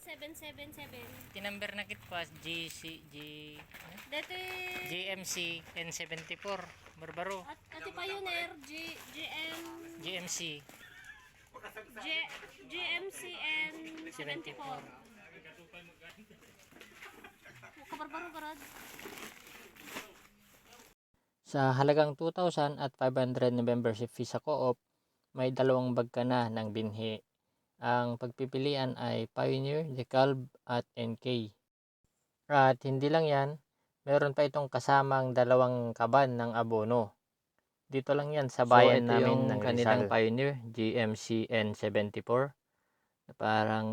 1777. Tinumber na kit pa GC G ano? Dati GMC N74 Barbaro at ati Pioneer G GM GMC G GMCN 74. Kabarbaro garad. Sa halagang 2,000 at 500 na membership fee sa co-op, may dalawang bag ka na ng binhi. Ang pagpipilian ay Pioneer, Decalb at NK. At hindi lang yan, meron pa itong kasamang dalawang kaban ng abono. Dito lang yan sa bayan ito namin ng kanilang Rizal. Pioneer GMC N74. Na parang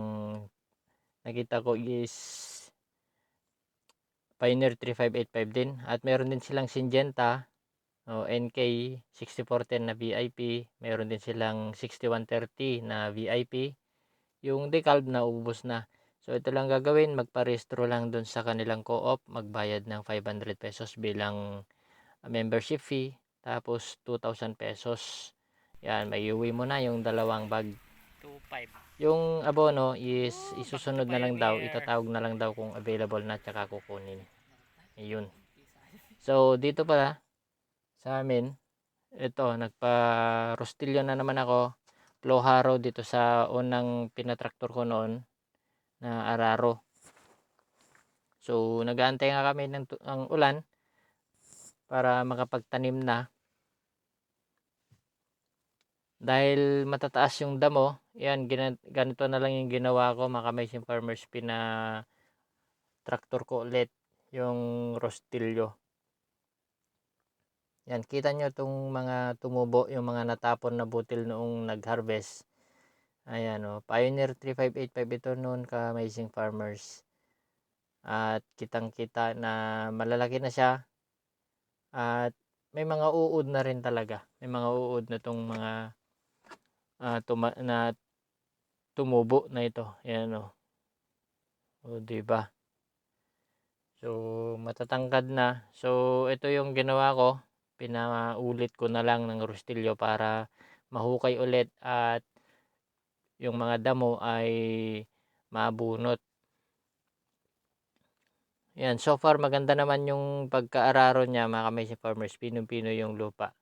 nakita ko is Pioneer 3585 din. At meron din silang Syngenta o NK 6410 na VIP. Meron din silang 6130 na VIP. Yung decalb na ubos na. So ito lang gagawin, magparehistro lang dun sa kanilang co-op, magbayad ng 500 pesos bilang uh, membership fee, tapos 2,000 pesos. Yan, may iuwi mo na yung dalawang bag. 2,500. Yung abono is isusunod na lang daw, itatawag na lang daw kung available na tsaka kukunin. Ayun. So dito pala sa amin, ito nagpa-rostilyo na naman ako. Flow harrow dito sa unang pinatraktor ko noon na araro. So nag-aantay nga kami ng ang ulan para makapagtanim na. Dahil matataas yung damo, yan, ganito na lang yung ginawa ko, Amazing Farmers, pina traktor ko ulit yung rostilyo. Yan, kita nyo itong mga tumubo, yung mga natapon na butil noong nag-harvest. Ayan o, Pioneer 3585 ito noon ka Amazing Farmers. At kitang kita na malalaki na siya. At may mga uod na rin talaga. May mga uod na itong mga ah, tuma- na tumubo na ito. Ayan o. O, diba? So, matatangkad na. So, ito yung ginawa ko. Pinaulit ko na lang ng rostilyo para mahukay ulit at yung mga damo ay mabunot. Yan, so far maganda naman yung pagkaararo niya mga kamay farmers. Pinong-pino yung lupa.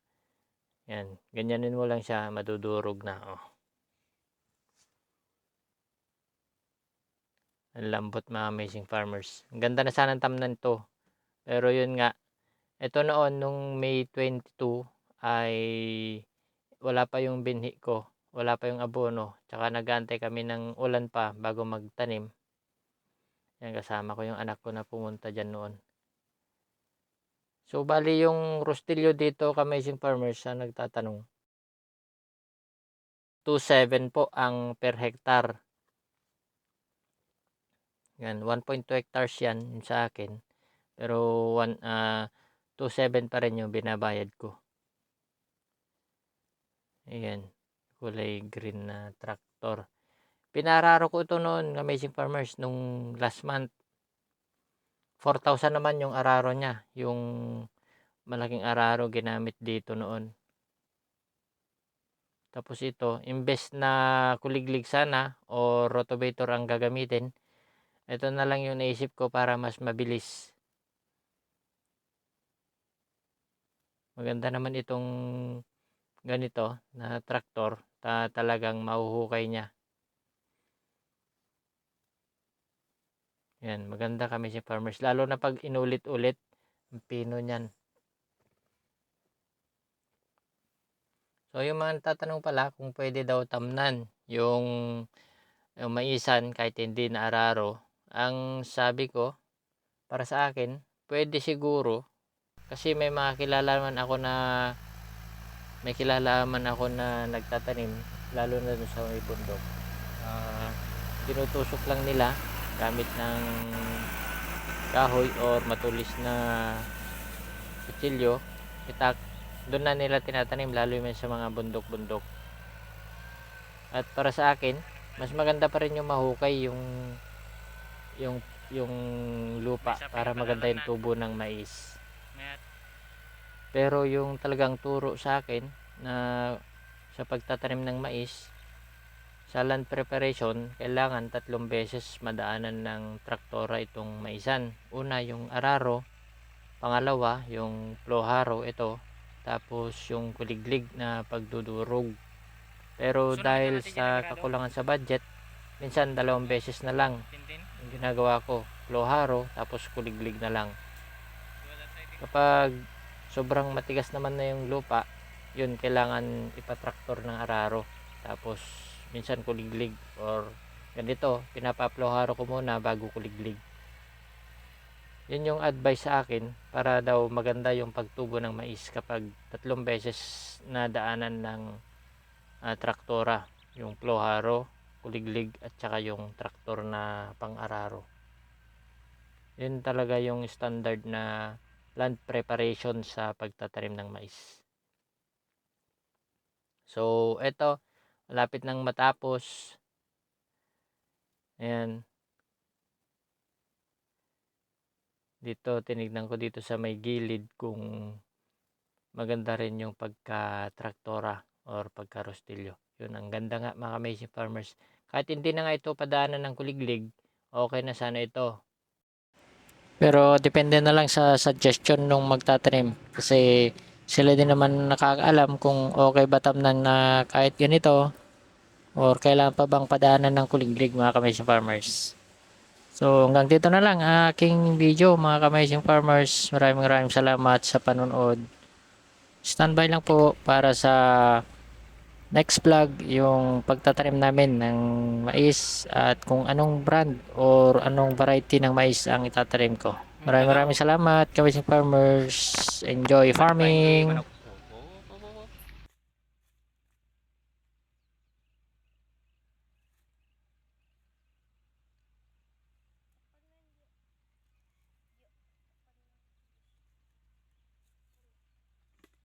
Yan, ganyanin mo lang siya, madudurog na. Oh. Ang lambot mga amazing farmers. Ang ganda na sana ng tamnan to. Pero yun nga, ito noon nung May 22 ay wala pa yung binhi ko. Wala pa yung abono. Tsaka nagantay kami ng ulan pa bago magtanim. Yan kasama ko yung anak ko na pumunta dyan noon. So bali yung rostilyo dito ka amazing farmers sa nagtatanong. 2.7 po ang per hectare. Yan, 1.2 hectares yan sa akin. Pero one, ah 2.7 pa rin yung binabayad ko. Ayan, kulay green na tractor. Pinararo ko ito noon, Amazing Farmers, nung last month. 4,000 naman yung araro niya. Yung malaking araro ginamit dito noon. Tapos ito, imbes na kuliglig sana o rotovator ang gagamitin, ito na lang yung naisip ko para mas mabilis. Maganda naman itong ganito na traktor. Ta talagang mahuhukay niya. Yan, maganda kami si farmers. Lalo na pag inulit-ulit, ang pino niyan. So, yung mga tatanong pala kung pwede daw tamnan yung, yung maisan kahit hindi na araro. Ang sabi ko, para sa akin, pwede siguro kasi may mga kilala man ako na may kilala man ako na nagtatanim lalo na dun sa may bundok. Ah, tinutusok lang nila gamit ng kahoy or matulis na kutsilyo. Itak doon na nila tinatanim lalo yung sa mga bundok-bundok. At para sa akin, mas maganda pa rin yung mahukay yung yung yung lupa para maganda yung tubo ng mais. Pero yung talagang turo sa akin na sa pagtatanim ng mais, sa land preparation, kailangan tatlong beses madaanan ng traktora itong maisan. Una, yung araro. Pangalawa, yung ploharo ito. Tapos yung kuliglig na pagdudurog. Pero Sunod dahil sa kakulangan sa budget, minsan dalawang beses na lang yung ginagawa ko. Ploharo, tapos kuliglig na lang. Kapag sobrang matigas naman na yung lupa, yun kailangan ipatraktor ng araro. Tapos minsan kuliglig or ganito, pinapaploharo ko muna bago kuliglig. Yun yung advice sa akin para daw maganda yung pagtubo ng mais kapag tatlong beses na daanan ng ah, traktora, yung ploharo, kuliglig at saka yung traktor na pang-araro. Yun talaga yung standard na land preparation sa pagtatanim ng mais. So, eto, malapit nang matapos. Ayan. Dito, tinignan ko dito sa may gilid kung maganda rin yung pagka-traktora or pagka-rostilyo. Yun, ang ganda nga mga amazing farmers. Kahit hindi na nga ito padaanan ng kuliglig, okay na sana ito. Pero depende na lang sa suggestion nung magtatanim. Kasi sila din naman nakakaalam kung okay ba tamnan na kahit ganito or kailangan pa bang padaanan ng kuliglig mga kamazing farmers. So hanggang dito na lang ang aking video mga kamazing farmers. Maraming maraming salamat sa panonood. Standby lang po para sa next vlog yung pagtatanim namin ng mais at kung anong brand or anong variety ng mais ang itatanim ko. Maraming maraming salamat, Kamazing Farmers. Enjoy farming!